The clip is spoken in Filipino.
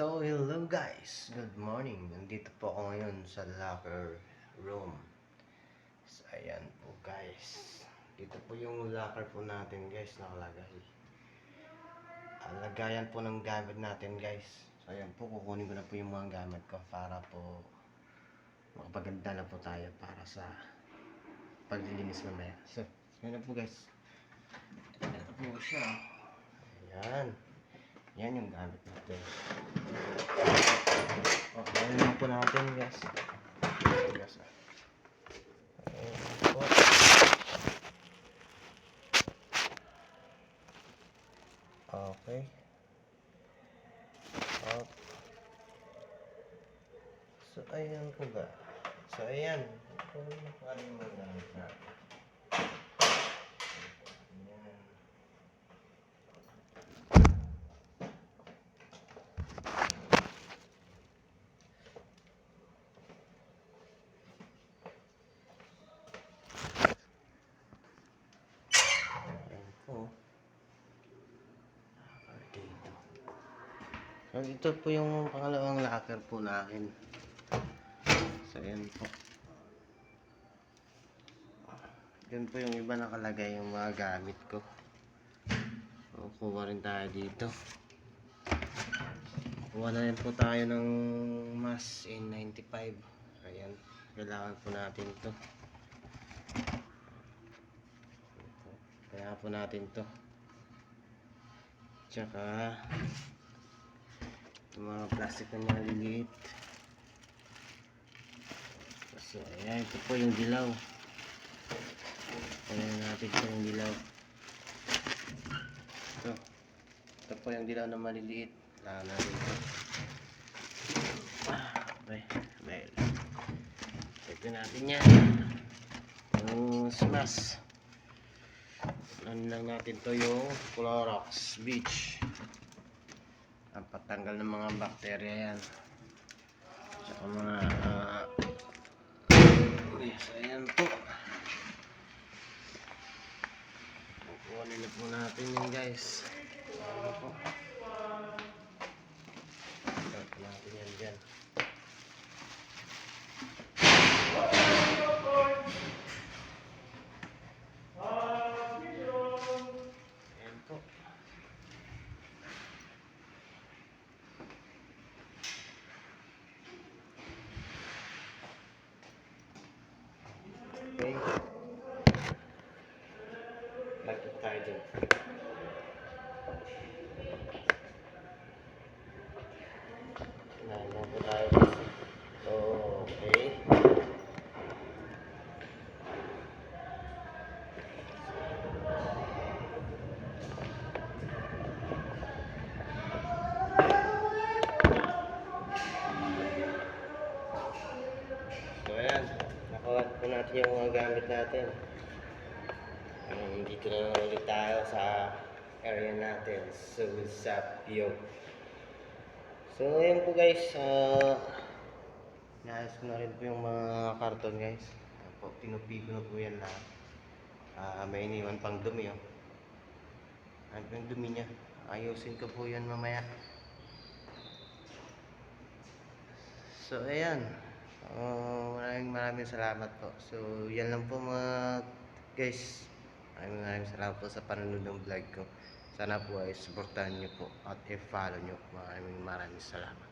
So, hello guys! Good morning! Nandito po ako ngayon sa locker room. So, ayan po guys. Dito po yung locker po natin guys nakalagay. Ang lagayan po ng gamit natin guys. So, ayan po. Kukunin ko na po yung mga gamit ko para po makapaganda na po tayo para sa paglilinis mamaya. So, ayan po guys. Ito po siya. Ayan. Yan yung gamit natin. Okay, lang po natin guys. Guys, ah. Okay. Up. So, ayan po ba? So, ayan. Kung ano yung mga gamit natin. Ayan. Ayan po. Locker dito. So, ito po yung pangalawang locker po natin. So, ayan po. Yan po yung iba nakalagay yung mga gamit ko. So, kuha rin tayo dito. Kuha na rin po tayo ng mas N95. Ayan. Kailangan po natin to. Kaya po natin to. Tsaka yung mga plastic na maliliit. So, ayan. Ito po yung dilaw. Ayan natin po yung dilaw. Ito. Ito po yung dilaw na maliliit. Kailangan natin ito. Okay. Well. Check natin yan. Yung smash. Ano lang natin to yung Clorox Beach. Ang patanggal ng mga bakterya yan. Tsaka mga uh, yes, ayan po. Kukunin na po natin yun guys. Ayan po. Start natin yan dyan. Ayan po. Okay. Lagyan tayo dyan. Yung mga gamit natin. Um, dito na naman ulit tayo sa area natin. So, sa Pio. So, ayan po guys. Uh, Naayos ko na rin po yung mga karton guys. Po, pinupi ko na po yan lahat. Ah, may iniwan pang dumi oh. Ano yung dumi niya? Ayusin ko po yan mamaya. So, ayan. Uh, maraming maraming salamat po. So, yan lang po mga guys. Maraming maraming salamat po sa panonood ng vlog ko. Sana po ay supportahan niyo po at i-follow niyo. Maraming maraming salamat.